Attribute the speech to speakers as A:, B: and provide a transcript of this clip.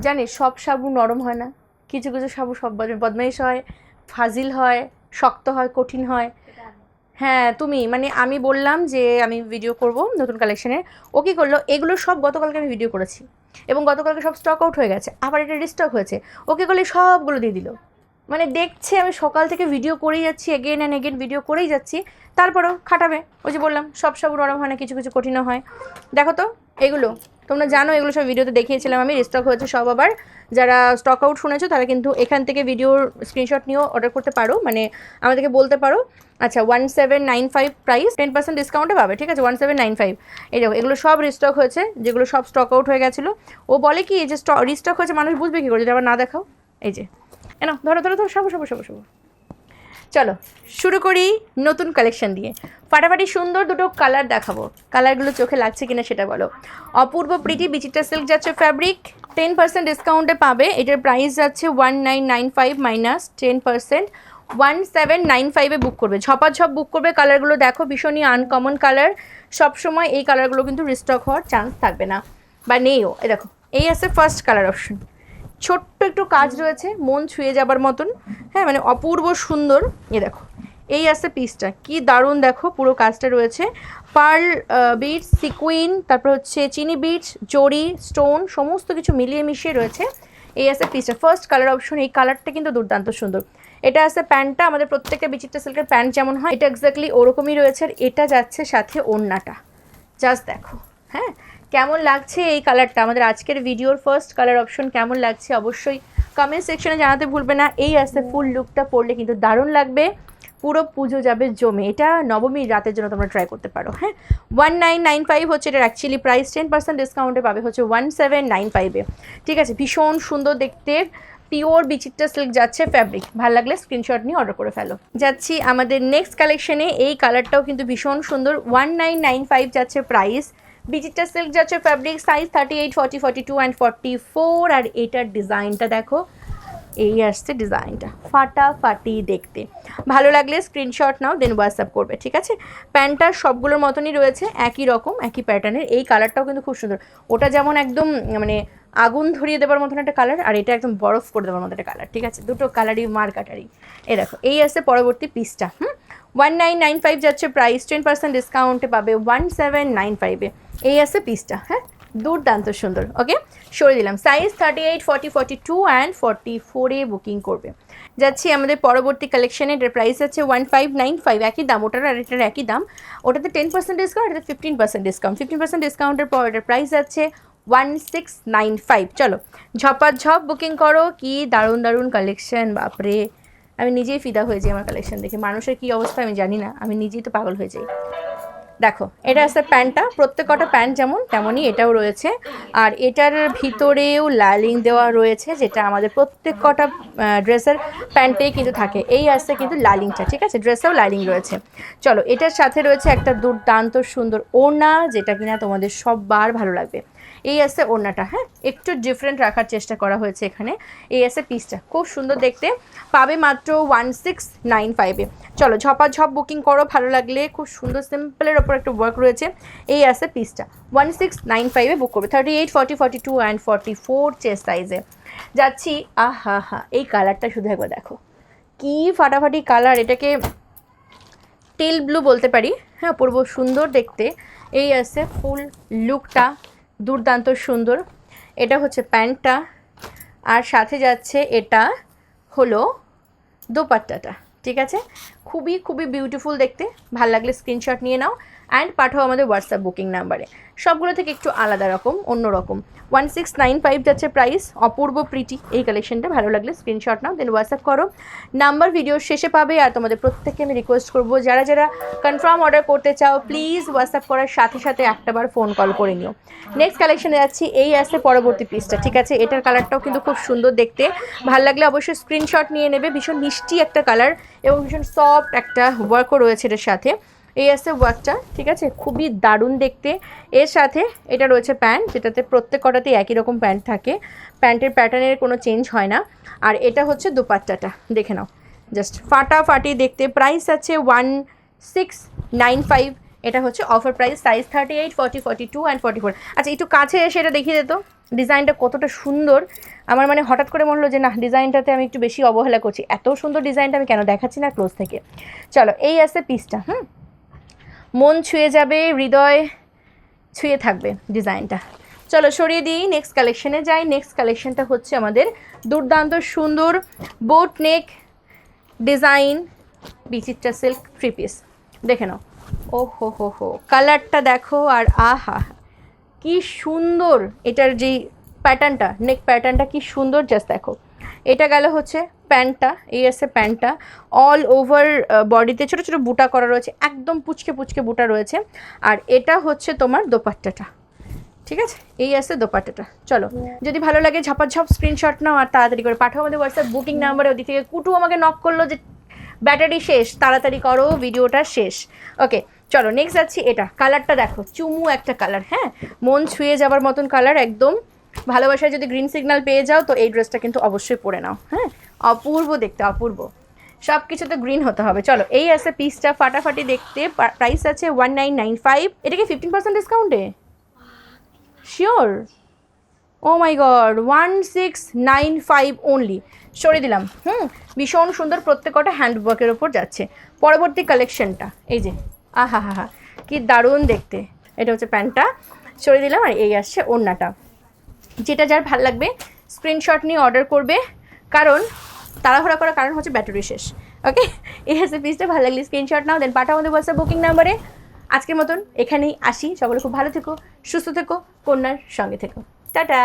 A: জানিস, সব সাবু নরম হয় না। কিছু কিছু সাবু সব বদ- বদমাইশ হয়, ফাজিল হয়, শক্ত হয়, কঠিন হয়। হ্যাঁ তুমি মানে আমি বললাম যে আমি ভিডিও করব নতুন কালেকশনের ও কী করল, এগুলো সব গতকালকে আমি ভিডিও করেছি এবং গতকালকে সব স্টক আউট হয়ে গেছে। আবার এটা রিস্টক হয়েছে। ও ওকে করলে, সবগুলো দিয়ে দিল। মানে দেখছে, আমি সকাল থেকে ভিডিও করেই যাচ্ছি এগেন অ্যান্ড এগেন ভিডিও করেই যাচ্ছি। তারপরেও খাটাবে। ওই যে বললাম, সব সব নরম হয় না, কিছু কিছু কঠিনও হয়। দেখো তো, এগুলো। তোমরা জানো, এগুলো সব ভিডিওতে দেখিয়েছিলাম আমি রিস্টক হয়েছে সব আবার। যারা স্টক আউট শুনেছো, তারা কিন্তু এখান থেকে ভিডিওর স্ক্রিনশট নিয়েও অর্ডার করতে পারো মানে আমাদেরকে বলতে পারো। আচ্ছা one seven nine five price ten percent ডিসকাউন্টে পাবে, ঠিক আছে? ওয়ান সেভেন নাইন ফাইভ এই দেখো, এগুলো সব রিস্টক হয়েছে, যেগুলো সব স্টক আউট হয়ে গেছিল। ও বলে কি, এই যে স্টক রিস্টক হয়েছে, মানুষ বুঝবে কী করে? যদি আবার না দেখাও। এই যে এনো ধরো ধরো ধরো, সবো সবো সবো সবো। চলো, শুরু করি নতুন কালেকশন দিয়ে। ফাটাফাটি সুন্দর দুটো কালার দেখাবো। কালারগুলো চোখে লাগছে কিনা সেটা বলো। অপূর্ব প্রীতি বিচিত্রা সিল্ক যাচ্ছে ফ্যাব্রিক টেন পার্সেন্ট ডিসকাউন্টে পাবে। এটার প্রাইস যাচ্ছে one nine nine five minus ten percent one seven nine ফাইভে বুক করবে। ঝপাঝপ বুক করবে কালারগুলো দেখো, ভীষণই আনকমন কালার সবসময় এই কালারগুলো কিন্তু রিস্টক হওয়ার চান্স থাকবে না। বা নেইও। এই দেখো, এই আছে ফার্স্ট কালার অপশন ছোট্ট একটু কাজ রয়েছে, মন ছুঁয়ে যাবার মতন। হ্যাঁ মানে অপূর্ব সুন্দর। এ দেখো, এই আছে পিসটা কি দারুণ দেখো, পুরো কাজটা রয়েছে। পার্ল বিটস সিকুইন তারপর হচ্ছে চিনি বিটস জরি স্টোন সমস্ত কিছু মিলিয়ে মিশিয়ে রয়েছে। এই আছে পিসটা ফার্স্ট কালার অপশন এই কালারটা কিন্তু দুর্দান্ত সুন্দর। এটা আছে প্যান্টটা, আমাদের প্রত্যেকটা বিচিত্রা সিল্কের প্যান্ট যেমন হয়, এটা এক্স্যাক্টলি ওরকমই রয়েছে, আর এটা যাচ্ছে সাথে ওড়নাটা। জাস্ট দেখো হ্যাঁ? কেমন লাগছে এই কালারটা আমাদের আজকের ভিডিওর ফার্স্ট কালার অপশন কেমন লাগছে অবশ্যই কমেন্ট সেকশনে জানাতে ভুলবে না। এই আসতে ফুল লুকটা পরলে কিন্তু দারুণ লাগবে। পুরো পুজো যাবে জমে। এটা নবমীর রাতের জন্য তোমরা ট্রাই করতে পারো হ্যাঁ? ওয়ান নাইন নাইন ফাইভ হচ্ছে এটার অ্যাকচুয়ালি প্রাইস টেন পার্সেন্ট ডিসকাউন্টে পাবে হচ্ছে ওয়ান সেভেন নাইন ফাইভে ঠিক আছে, ভীষণ সুন্দর দেখতে। পিওর বিচিত্রা সিল্ক যাচ্ছে ফ্যাব্রিক ভালো লাগলে স্ক্রিনশট নিয়ে অর্ডার করে ফেলো। যাচ্ছি আমাদের নেক্সট কালেকশনে এই কালারটাও কিন্তু ভীষণ সুন্দর। ওয়ান নাইন নাইন ফাইভ যাচ্ছে প্রাইস বিচিত্রা সিল্ক যাচ্ছে fabric size thirty eight forty forty two and forty four আর এটার ডিজাইনটা দেখো, এই আসছে ডিজাইনটা ফাটা ফাটি দেখতে। ভালো লাগলে স্ক্রিনশট নাও দেন হোয়াটসঅ্যাপ করবে, ঠিক আছে? প্যান্টটা সবগুলোর মতনই রয়েছে, একই রকম, একই প্যাটার্নের এই কালারটাও কিন্তু খুব সুন্দর। ওটা যেমন একদম মানে আগুন ধরিয়ে দেওয়ার মতন একটা কালার আর এটা একদম বরফ করে দেওয়ার মতো একটা কালার ঠিক আছে? দুটো কালারই মার কাটারি এই দেখো, এই আসছে পরবর্তী পিসটা হুম? ওয়ান নাইন নাইন ফাইভ যাচ্ছে প্রাইস টেন পার্সেন্ট ডিসকাউন্টে পাবে ওয়ান সেভেন নাইন ফাইভে এই আছে পিসটা হ্যাঁ? দুর্দান্ত সুন্দর ওকে সরে দিলাম size thirty eight forty forty two and forty ফোরে বুকিং করবে। যাচ্ছি আমাদের পরবর্তী কালেকশনে এটার প্রাইস আছে ওয়ান ফাইভ নাইন ফাইভ একই দাম, ওটার আর এটার একই দাম। ওটাতে টেন পার্সেন্ট ডিসকাউন্ট এটাতে fifteen percent discount fifteen percent ডিসকাউন্টের পর এটার প্রাইস আছে ওয়ান সিক্স নাইন ফাইভ চলো ঝপাঝপ বুকিং করো, কি দারুণ দারুণ কালেকশন বাপরে। আমি নিজেই ফিদা হয়ে যাই আমার কালেকশন দেখে। মানুষের কী অবস্থা আমি জানি না। আমি নিজেই তো পাগল হয়ে যাই। দেখো, এটা আছে প্যান্টটা। প্রত্যেক কটা প্যান্ট যেমন তেমনই এটাও রয়েছে। আর এটার ভিতরেও লাইলিং দেওয়া রয়েছে, যেটা আমাদের প্রত্যেক কটা ড্রেসের প্যান্টেই কিন্তু থাকে। এই আসছে কিন্তু লাইলিংটা ঠিক আছে? ড্রেসেও লাইলিং রয়েছে। চলো, এটার সাথে রয়েছে একটা দুর্দান্ত সুন্দর ওড়না, যেটা কিনা তোমাদের সববার ভালো লাগবে। এই আছে ওড়নাটা হ্যাঁ? একটু ডিফারেন্ট রাখার চেষ্টা করা হয়েছে এখানে এই আছে পিসটা খুব সুন্দর দেখতে। পাবে মাত্র ওয়ান সিক্স নাইন ফাইভে চলো, ঝপাঝপ বুকিং করো, ভালো লাগলে। খুব সুন্দর সিম্পলের ওপর একটা ওয়ার্ক রয়েছে এই আছে পিসটা ওয়ান সিক্স নাইন ফাইভে বুক করবে thirty eight forty forty two and forty four chest সাইজে যাচ্ছি। আহা, হা, এই কালারটা শুধু একবার দেখো। কি ফাটাফাটি কালার এটাকে টেল ব্লু বলতে পারি। হ্যাঁ পূর্ব সুন্দর দেখতে। এই আছে ফুল লুকটা দুর্দান্ত সুন্দর। এটা হচ্ছে প্যান্টটা। আর সাথে যাচ্ছে এটা হলো দোপাট্টাটা, ঠিক আছে? খুবই খুবই বিউটিফুল দেখতে। ভালো লাগলে স্ক্রিনশট নিয়ে নাও। অ্যান্ড পাঠাও আমাদের হোয়াটসঅ্যাপ বুকিং নাম্বারে সবগুলো থেকে একটু আলাদা রকম, অন্য রকম। ওয়ান সিক্স নাইন ফাইভ যাচ্ছে প্রাইস অপূর্ব প্রীতি। এই কালেকশনটা ভালো লাগলে স্ক্রিনশট নাও দেন হোয়াটসঅ্যাপ করো। নাম্বার ভিডিওর শেষে পাবে আর তোমাদের প্রত্যেককে আমি রিকোয়েস্ট করব। যারা যারা কনফার্ম অর্ডার করতে চাও প্লিজ হোয়াটসঅ্যাপ করার সাথে সাথে একটাবার ফোন কল করে নিও। নেক্সট কালেকশনে যাচ্ছি, এই আসছে পরবর্তী পিসটা ঠিক আছে? এটার কালারটাও কিন্তু খুব সুন্দর দেখতে। ভালো লাগলে অবশ্যই স্ক্রিনশট নিয়ে নেবে। ভীষণ মিষ্টি একটা কালার এবং ভীষণ সফট একটা ওয়ার্কও রয়েছে এটার সাথে। এই আছে ওয়ার্কটা ঠিক আছে? খুবই দারুণ দেখতে। এর সাথে এটা রয়েছে প্যান্ট যেটাতে প্রত্যেক কটাতেই একই রকম প্যান্ট থাকে। প্যান্টের প্যাটার্নের কোনো চেঞ্জ হয় না। আর এটা হচ্ছে দুপাট্টাটা, দেখে নাও। জাস্ট ফাটাফাটি দেখতে। প্রাইস আছে ওয়ান সিক্স নাইন ফাইভ এটা হচ্ছে offer price size thirty eight forty forty two and forty four আচ্ছা একটু কাছে এসে এটা দেখিয়ে দিত ডিজাইনটা কতটা সুন্দর। আমার মানে হঠাৎ করে মনে হলো যে, না ডিজাইনটাতে আমি একটু বেশি অবহেলা করছি। এত সুন্দর ডিজাইনটা আমি কেন দেখাচ্ছি না ক্লোজ থেকে? চলো, এই আছে পিসটা হুম? মন ছুঁয়ে যাবে, হৃদয় ছুঁয়ে থাকবে ডিজাইনটা। চলো সরিয়ে দিই নেক্সট কালেকশানে যাই। নেক্সট কালেকশানটা হচ্ছে আমাদের দুর্দান্ত সুন্দর boat neck design Bichitra silk three piece দেখে নাও। ও হো হো হো কালারটা দেখো আর আহা, কি সুন্দর এটার যেই প্যাটার্নটা নেক প্যাটার্নটা কি সুন্দর জাস্ট দেখো। এটা গেল হচ্ছে প্যান্টটা এই আছে প্যান্টটা। অল ওভার বডিতে ছোটো ছোটো বুটা করা রয়েছে একদম পুচকে পুচকে বুটা রয়েছে। আর এটা হচ্ছে তোমার দোপাট্টাটা ঠিক আছে? এই আছে দোপাট্টাটা। চলো যদি ভালো লাগে ঝাপাঝপ স্ক্রিনশট নাও আর তাড়াতাড়ি করে পাঠাও আমাদের হোয়াটসঅ্যাপ বুকিং নাম্বারে ওদিক থেকে কুটু আমাকে নক করল যে ব্যাটারি শেষ তাড়াতাড়ি করো ভিডিওটা শেষ। ওকে চলো নেক্সট যাচ্ছি এটা কালারটা দেখো চুমু একটা কালার হ্যাঁ? মন ছুঁয়ে যাবার মতন কালার একদম ভালোবাসায় যদি গ্রিন সিগন্যাল পেয়ে যাও, তো এই ড্রেসটা কিন্তু অবশ্যই পরে নাও। হ্যাঁ? অপূর্ব দেখতে, অপূর্ব। সব কিছুতে গ্রিন হতে হবে। চলো, এই আছে পিসটা ফাটাফাটি দেখতে। প্রাইস আছে ওয়ান নাইন নাইন ফাইভ এটা কি ফিফটিন পার্সেন্ট ডিসকাউন্টে sure oh my god one six nine five only সরে দিলাম। হুম? ভীষণ সুন্দর প্রত্যেকটা হ্যান্ডওয়ার্কের ওপর যাচ্ছে। পরবর্তী কালেকশনটা এই যে। আহা হা হা কি দারুণ দেখতে। এটা হচ্ছে প্যান্টটা। সরে দিলাম আর এই আসছে ওড়নাটা। যেটা যার ভালো লাগবে স্ক্রিনশট নিয়ে অর্ডার করবে। কারণ তাড়াহুড়া করার কারণ হচ্ছে ব্যাটারি শেষ ওকে এই হচ্ছে পিসটা ভালো লাগলে স্ক্রিনশট নাও দেন পাঠাও আমাদের হোয়াটসঅ্যাপ বুকিং নাম্বারে আজকের মতন এখানেই আসি। সকলে খুব ভালো থেকো, সুস্থ থেকো, কন্যার সঙ্গে থেকো। টাটা!